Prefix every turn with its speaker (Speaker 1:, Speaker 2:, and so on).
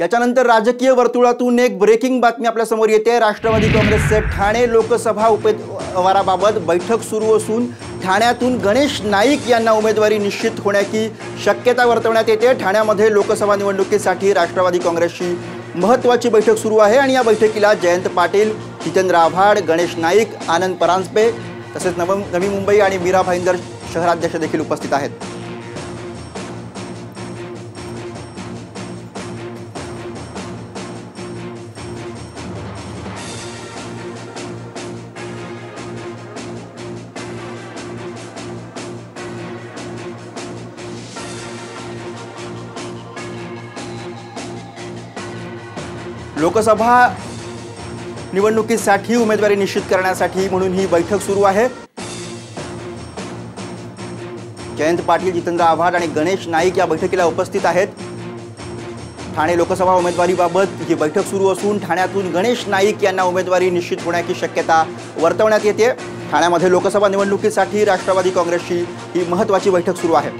Speaker 1: याच्यानंतर राजकीय वर्तुळातून एक ब्रेकिंग बातमी आपल्यासमोर येते. राष्ट्रवादी काँग्रेसचे ठाणे लोकसभा उमेदवाराबाबत बैठक सुरू असून ठाण्यातून गणेश नाईक यांना उमेदवारी निश्चित होण्याची शक्यता वर्तवण्यात येते. ठाण्यामध्ये लोकसभा निवडणुकीसाठी राष्ट्रवादी काँग्रेसची महत्त्वाची बैठक सुरू आहे आणि या बैठकीला जयंत पाटील जितेंद्र आव्हाड गणेश नाईक आनंद परांजपे तसेच नव नवी मुंबई आणि मीरा भाईंदर शहराध्यक्ष देखील उपस्थित आहेत. लोकसभा निवडणुकीसाठी उमेदवारी निश्चित करण्यासाठी म्हणून ही बैठक सुरू आहे. जयंत पाटील जितेंद्र आव्हाड आणि गणेश नाईक या बैठकीला उपस्थित आहेत. ठाणे लोकसभा उमेदवारीबाबत ही बैठक सुरू असून ठाण्यातून गणेश नाईक यांना उमेदवारी निश्चित होण्याची शक्यता वर्तवण्यात येते. ठाण्यामध्ये लोकसभा निवडणुकीसाठी राष्ट्रवादी काँग्रेसची ही महत्त्वाची बैठक सुरू आहे.